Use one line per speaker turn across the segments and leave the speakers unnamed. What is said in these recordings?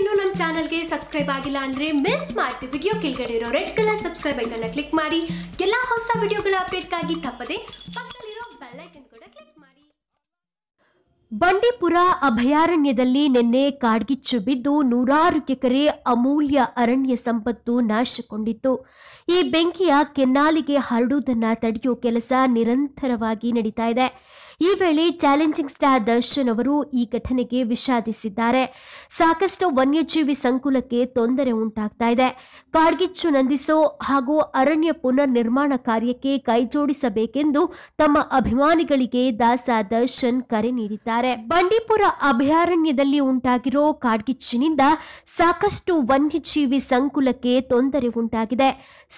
ಇನ್ನೂ ನಮ್ಮ ಚಾನಲ್ಗೆ ಸಬ್ಸ್ಕ್ರೈಬ್ ಆಗಿಲ್ಲ ಅಂದ್ರೆ ಮಿಸ್ ಮಾಡ್ತಿ ವಿಡಿಯೋ ಕೆಳಗಡೆ ಇರೋ ರೆಡ್ ಕಲರ್ ಸಬ್ಸ್ಕ್ರೈಬ್ ಐಕನ್ನ ಕ್ಲಿಕ್ ಮಾಡಿ. ಎಲ್ಲಾ ಹೊಸ ವಿಡಿಯೋಗಳ ಅಪ್ಡೇಟ್ಗಾಗಿ ತಪ್ಪದೆ ಪಕ್ಕದಲ್ಲಿರೋ ಐಕನ್ ಕೂಡ ಕ್ಲಿಕ್ ಮಾಡಿ. ಬಂಡೀಪುರ ಅಭಯಾರಣ್ಯದಲ್ಲಿ ನಿನ್ನೆ ಕಾಡ್ಗಿಚ್ಚು ಬಿದ್ದು ನೂರಾರು ಎಕರೆ ಅಮೂಲ್ಯ ಅರಣ್ಯ ಸಂಪತ್ತು ನಾಶಗೊಂಡಿತ್ತು. ಈ ಬೆಂಕಿಯ ಕೆನ್ನಾಲಿಗೆ ಹರಡುವುದನ್ನು ತಡೆಯೋ ಕೆಲಸ ನಿರಂತರವಾಗಿ ನಡೀತಾ ಇದೆ. ಈ ವೇಳೆ ಚಾಲೆಂಜಿಂಗ್ ಸ್ಟಾರ್ ದರ್ಶನ್ ಅವರು ಈ ಘಟನೆಗೆ ವಿಷಾದಿಸಿದ್ದಾರೆ. ಸಾಕಷ್ಟು ವನ್ಯಜೀವಿ ಸಂಕುಲಕ್ಕೆ ತೊಂದರೆ ಉಂಟಾಗ್ತಾ ಇದೆ. ಕಾಡ್ಗಿಚ್ಚು ನಂದಿಸೋ ಹಾಗೂ ಅರಣ್ಯ ಪುನರ್ ನಿರ್ಮಾಣ ಕಾರ್ಯಕ್ಕೆ ಕೈಜೋಡಿಸಬೇಕೆಂದು ತಮ್ಮ ಅಭಿಮಾನಿಗಳಿಗೆ ದಾಸ ದರ್ಶನ್ ಕರೆ ನೀಡಿದ್ದಾರೆ. ಬಂಡೀಪುರ ಅಭಯಾರಣ್ಯದಲ್ಲಿ ಉಂಟಾಗಿರೋ ಕಾಡ್ಗಿಚ್ಚಿನಿಂದ ಸಾಕಷ್ಟು ವನ್ಯಜೀವಿ ಸಂಕುಲಕ್ಕೆ ತೊಂದರೆ ಉಂಟಾಗಿದೆ.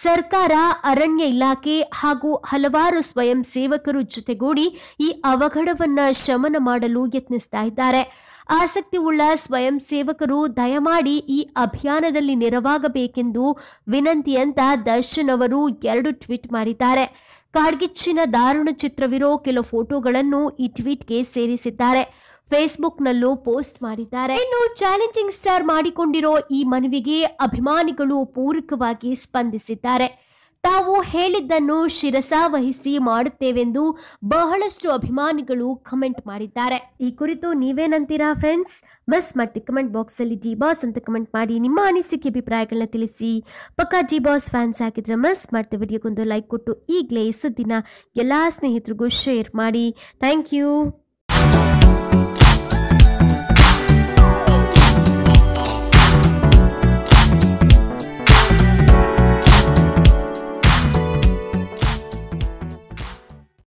ಸರ್ಕಾರ ಅರಣ್ಯ ಇಲಾಖೆ ಹಾಗೂ ಹಲವಾರು ಸ್ವಯಂ ಸೇವಕರು ಜೊತೆಗೂಡಿ ಈ ಅವಘಡವನ್ನ ಶಮನ ಮಾಡಲು ಯತ್ನಿಸ್ತಾ ಇದ್ದಾರೆ. ಆಸಕ್ತಿ ಉಳ್ಳ ಸ್ವಯಂ ಸೇವಕರು ದಯಮಾಡಿ ಈ ಅಭಿಯಾನದಲ್ಲಿ ನೆರವಾಗಬೇಕೆಂದು ವಿನಂತಿ ಅಂತ ದರ್ಶನ್ ಅವರು ಎರಡು ಟ್ವೀಟ್ ಮಾಡಿದ್ದಾರೆ. ಕಾಡ್ಗಿಚ್ಚಿನ ದಾರುಣ ಚಿತ್ರವಿರೋ ಕೆಲ ಫೋಟೋಗಳನ್ನು ಈ ಟ್ವೀಟ್ಗೆ ಸೇರಿಸಿದ್ದಾರೆ. ಫೇಸ್ಬುಕ್ನಲ್ಲೂ ಪೋಸ್ಟ್ ಮಾಡಿದ್ದಾರೆ. ಇನ್ನು ಚಾಲೆಂಜಿಂಗ್ ಸ್ಟಾರ್ ಮಾಡಿಕೊಂಡಿರೋ ಈ ಮನವಿಗೆ ಅಭಿಮಾನಿಗಳು ಪೂರಕವಾಗಿ ಸ್ಪಂದಿಸಿದ್ದಾರೆ. ತಾವು ಹೇಳಿದ್ದನ್ನು ಶಿರಸಾವಹಿಸಿ ಮಾಡುತ್ತೇವೆಂದು ಬಹಳಷ್ಟು ಅಭಿಮಾನಿಗಳು ಕಮೆಂಟ್ ಮಾಡಿದ್ದಾರೆ. ಈ ಕುರಿತು ನೀವೇನಂತೀರಾ ಫ್ರೆಂಡ್ಸ್? ಮಿಸ್ ಮಾಡಿ ಕಮೆಂಟ್ ಬಾಕ್ಸಲ್ಲಿ ಜಿ ಬಾಸ್ ಅಂತ ಕಮೆಂಟ್ ಮಾಡಿ ನಿಮ್ಮ ಅನಿಸಿಕೆ, ಅಭಿಪ್ರಾಯಗಳನ್ನ ತಿಳಿಸಿ. ಪಕ್ಕಾ ಜಿ ಬಾಸ್ ಫ್ಯಾನ್ಸ್ ಆಗಿದ್ರೆ ಮಿಸ್ ಮಾಡ್ತಾ ವಿಡಿಯೋಗೊಂದು ಲೈಕ್ ಕೊಟ್ಟು ಈಗಲೇ ದಿನ ಎಲ್ಲ ಸ್ನೇಹಿತರಿಗೂ ಶೇರ್ ಮಾಡಿ. Thank you.